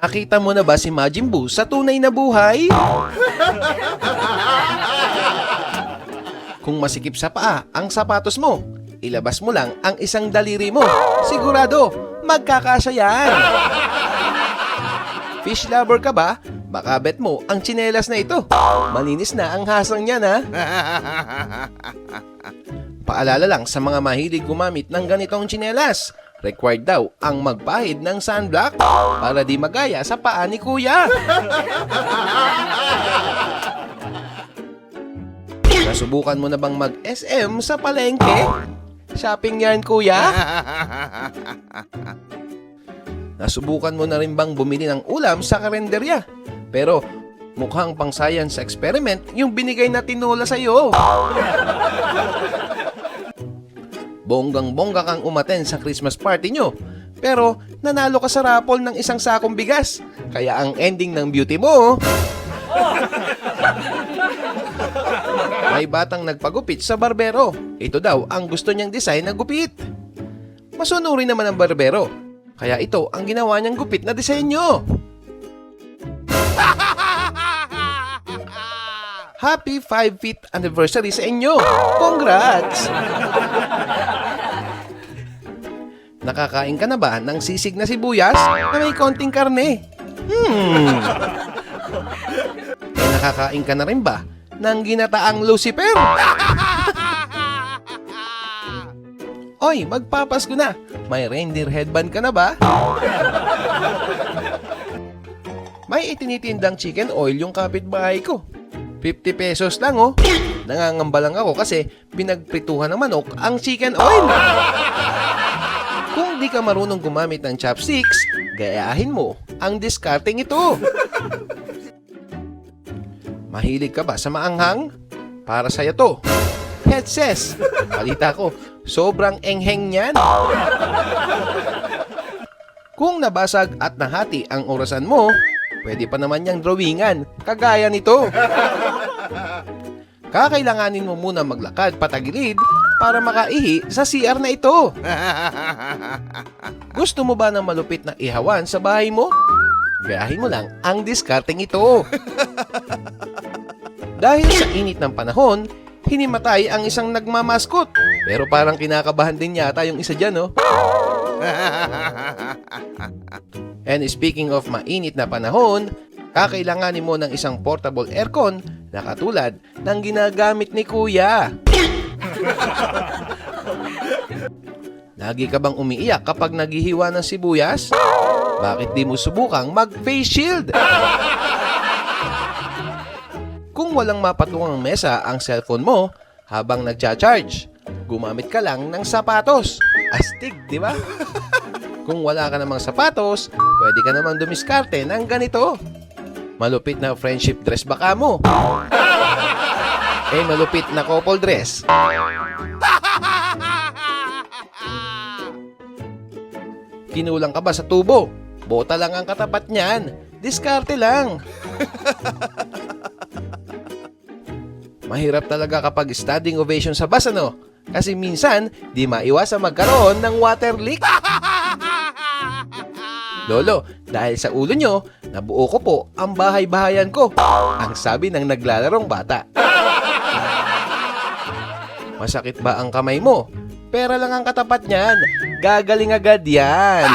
Nakita mo na ba si Majin Buu sa tunay na buhay? Kung masikip sa paa ang sapatos mo, ilabas mo lang ang isang daliri mo. Sigurado, magkakasya yan. Fish lover ka ba? Baka bet mo ang tsinelas na ito. Malinis na ang hasang niyan ha. Paalala lang sa mga mahilig gumamit ng ganitong tsinelas. Required daw ang magpahid ng sunblock para di magaya sa paa ni kuya. Nasubukan mo na bang mag-SM sa palengke? Shopping yan kuya? Nasubukan mo na rin bang bumili ng ulam sa karenderya? Pero mukhang pang science experiment yung binigay na tinola sa'yo. Bonggang-bongga kang umaten sa Christmas party nyo. Pero nanalo ka sa raffle ng isang sakong bigas. Kaya ang ending ng beauty mo... May batang nagpagupit sa barbero. Ito daw ang gusto niyang design na gupit. Masunurin naman ang barbero. Kaya ito ang ginawa niyang gupit na disenyo. Happy 5 feet anniversary sa inyo! Congrats! Nakakain ka na ba ng sisig na sibuyas na may konting karne? Hmm. Eh, nakakain ka na rin ba ng ginataang Lucifer? Oy, magpapasko na. May reindeer headband ka na ba? May itinitindang chicken oil yung kapitbahay ko. 50 pesos lang oh. Nangangamba lang ako kasi pinagprituhan ng manok ang chicken oil. Kung di ka marunong gumamit ng chopsticks, gayahin mo ang discarding ito. Mahilig ka ba sa maanghang? Para sa'yo to. Headses. Balita ko, sobrang engheng yan. Kung nabasag at nahati ang orasan mo, pwede pa naman niyang drawingan, kagaya nito. Kakailanganin mo muna maglakad patagilid para makaihi sa CR na ito. Gusto mo ba ng malupit na ihawan sa bahay mo? Gayahin mo lang ang discarding ito. Dahil sa init ng panahon, hinimatay ang isang nagmamaskot. Pero parang kinakabahan din yata yung isa dyan, no? And speaking of mainit na panahon, kakailanganin mo ng isang portable aircon na katulad ng ginagamit ni Kuya. Lagi ka bang umiiyak kapag naghihiwa ng sibuyas? Bakit di mo subukang mag-face shield? Kung walang mapatungang mesa ang cellphone mo habang nagcha-charge, gumamit ka lang ng sapatos. Astig, di ba? Kung wala ka namang sapatos, pwede ka naman dumiskarte ng ganito. Malupit na friendship dress baka mo. Eh, malupit na couple dress. Kinulang ka ba sa tubo? Bota lang ang katapat niyan. Diskarte lang. Mahirap talaga kapag standing ovation sa bus ano? Kasi minsan, di maiwasan magkaroon ng water leak. Lolo, dahil sa ulo nyo, nabuo ko po ang bahay-bahayan ko. Ang sabi ng naglalarong bata. Masakit ba ang kamay mo? Pera lang ang katapat niyan. Gagaling agad yan.